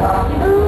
Oh.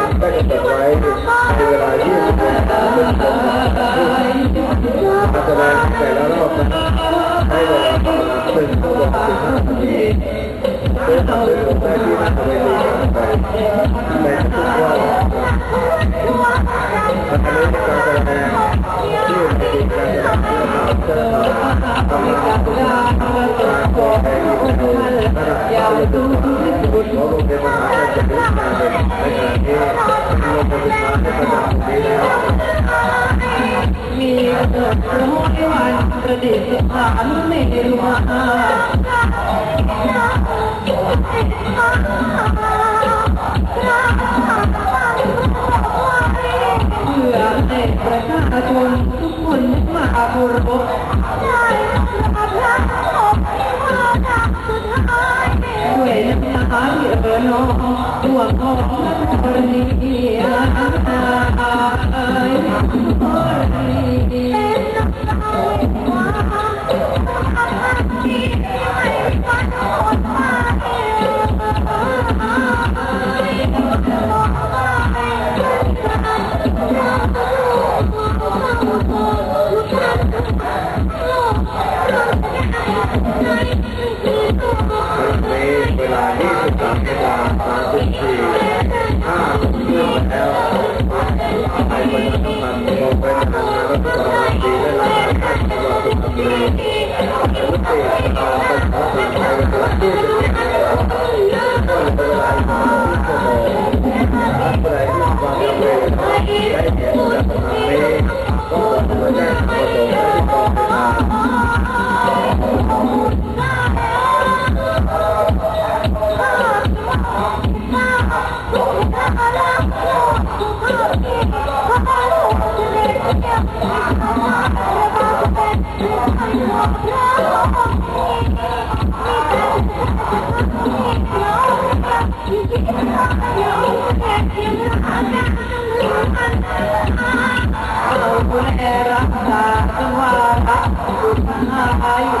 มีเกิดโมยวันประดิษฐานไม่รู้ว่า ประชาชนทุกคนมาเคารพด้วยนะคะที่เออน้อตัวของกรณีอาอายกรณีเป็นน้ำตาเวทวา Thank you. Ayo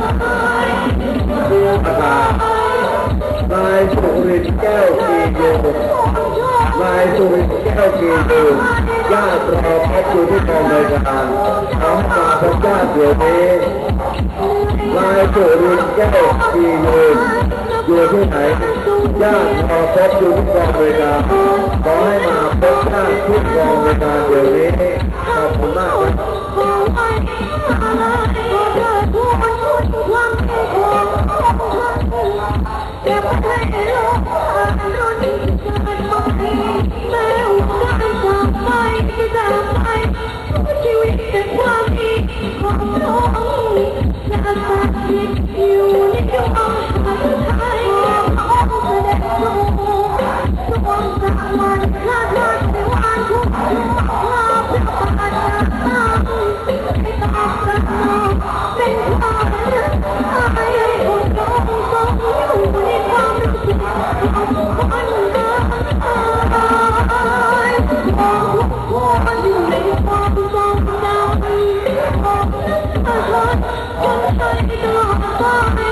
นายสุริแก้วกีอยู่นายสุริแก้วกีอยู่ญาติเราพักอยู่ที่กองรายการทำมาเป็นญาติเดี๋ยวนี้นายสุริแก้วกีอยู่อยู่ที่ไหนญาติเราพักอยู่ที่กองรายการขอให้มาพบญาติที่กองรายการเดี๋ยวนี้ขอบคุณมากครับ Devo Oh.